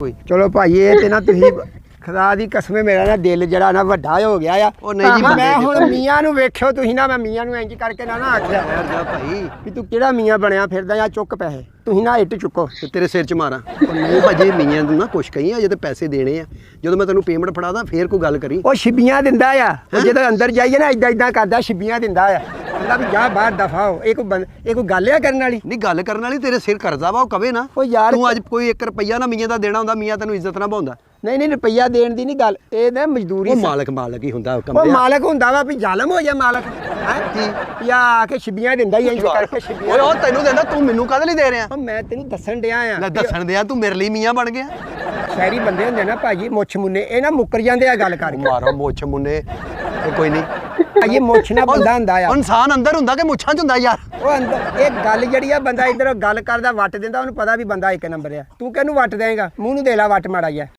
ਕੋਈ। ਚਲੋ ਭਾਈ ਇਹ ਤੇ ਨਾ ਤੁਸੀਂ ਖੁਦਾ ਦੀ ਕਸਮੇ ਮੇਰਾ ਨਾ ਦਿਲ ਜਿਹੜਾ ਨਾ ਵੱਡਾ ਹੋ ਗਿਆ ਆ। ਉਹ ਨਹੀਂ ਜੀ, ਮੈਂ ਹੁਣ ਮੀਆਂ ਨੂੰ ਵੇਖਿਓ ਤੁਸੀਂ ਨਾ ਮੈਂ ਮੀਆਂ ਨੂੰ ਇੰਜ ਕਰਕੇ ਨਾ ਨਾ ਆਖਿਆ। ਯਾਰ ਜਾ ਭਾਈ। ਵੀ ਤੂੰ ਕਿਹੜਾ ਮੀਆਂ ਬਣਿਆ ਫਿਰਦਾ ਜਾਂ ਚੁੱਕ ਪੈਸੇ? ਤੁਸੀਂ ਨਾ ਇੱਟ ਚੁੱਕੋ। ਤੇ ਤੇਰੇ ਸਿਰ 'ਚ ਮਾਰਾਂ। ਉਹ ਨਹੀਂ ਭਾਜੀ ਮੀਆਂ ਨੂੰ ਨਾ ਕੁਛ ਕਹੀਂ ਅਜੇ ਤੇ ਪੈਸੇ ਦੇਣੇ ਆ। ਜਦੋਂ ਮੈਂ ਤੈਨੂੰ ਪੇਮੈਂਟ ਫੜਾਦਾ ਫੇਰ ਕੋਈ ਗੱਲ ਕਰੀ। ਉਹ ਛਿੱਬੀਆਂ ਦਿੰਦਾ ਆ। ਜਦੋਂ ਅੰਦਰ ਜਾਈਏ ਨਾ ਇਦਾਂ ਇਦਾਂ ਕਰਦਾ ਛਿੱਬੀਆਂ ਦਿੰਦਾ ਆ। ਕਹਿੰਦਾ ਵੀ ਜਾ ਬਾਹਰ ਦਫਾ ਹੋ। ਇਹ ਕੋਈ ਇਹ ਕੋਈ ਗੱਲ ਆ ਕਰਨ ਵਾਲੀ? ਨਹੀਂ ਗੱਲ ਕਰਨ ਵਾਲੀ ਤੇਰੇ ਸਿਰ ਕਰਜ਼ਾ ਵਾ ਉਹ ਕਵੇ ਨਾ। ਉਹ ਯਾਰ- ਤੂੰ ਅੱਜ ਕੋਈ 1 ਰੁਪਈਆ ਨਾ ਮੀਆਂ ਦਾ ਦੇਣਾ ਹੁੰਦਾ ਮੀਆਂ ਤੈਨੂੰ ਇੱਜ਼ਤ ਨਾ ਪਾਉਂਦਾ ਨਹੀਂ ਨਹੀਂ ਰੁਪਈਆ ਦੇਣ ਦੀ ਨਹੀਂ ਗੱਲ। ਇਹ ਨਾ ਮਜ਼ਦੂਰੀ ਉਹ ਮਾਲਕ ਮਾਲਕ ਹੀ ਹੁੰਦਾ ਉਹ ਕੰਬਿਆ। ਮਾਲਕ ਹੁੰਦਾ ਵਾ ਵੀ ਜ਼ਾਲਮ ਹੋ ਜਾ ਮਾਲਕ। ਹੈ? ਜਾਂ ਆ ਕੇ ਛਿੱਬੀਆਂ ਦਿੰਦਾ ਹੀ ਇੰਜ ਕਰਕੇ ਛਿੱਬੀਆਂ ਓਏ ਉਹ ਤੈਨੂੰ ਦਿੰਦਾ ਤੂੰ ਮੈਨੂੰ ਕਾਹਦੇ ਲਈ ਦੇ ਰਿਹਾ? ਉਹ ਮੈਂ ਤੈਨੂੰ ਦੱਸਣ ਡਿਆ ਆ ਲੈ ਦੱਸਣ ਦਿਆ ਤੂੰ ਮੇਰੇ ਲਈ ਮੀਆਂ ਬਣ ਗਿਆ। ਸ਼ਹਿਰੀ ਬੰਦੇ ਹੁੰਦੇ ਨਾ ਭਾਜੀ ਮੁੱਛ ਮੁੰਨੇ ਇਹ ਨਾ ਮੁੱਕਰ ਜਾਂਦੇ ਆ ਗੱਲ ਕਰਕੇ। ਮਾਰੋ ਮੁੱਛ ਮੁੰਨੇ ਇਹ ਕੋਈ ਨਹੀਂ। ਭਾਜੀ ਮੁੱਛ ਨਾ ਬੰਦਾ ਹੁੰਦਾ ਆ। ਉਹ ਇਨਸਾਨ ਅੰਦਰ ਹੁੰਦਾ ਕਿ ਮੁੱਛਾਂ 'ਚ ਹੁੰਦਾ ਯਾਰ? ਉਹ ਅੰਦਰ ਇਹ ਗੱਲ ਜਿਹੜੀ ਆ ਬੰਦਾ ਇਧਰ ਗੱਲ ਕਰਦਾ ਵੱਟ ਦਿੰਦਾ ਉਹਨੂੰ ਪਤਾ ਵੀ ਬੰਦਾ ਇੱਕ ਨੰਬਰ ਆ। ਤੂੰ ਕਿਹਨੂੰ ਵੱਟ ਦੇਂਗਾ ਮੂੰਹ ਨੂੰ ਦੇ ਲਾ ਵੱਟ ਮਾੜਾ ਜਿਹਾ।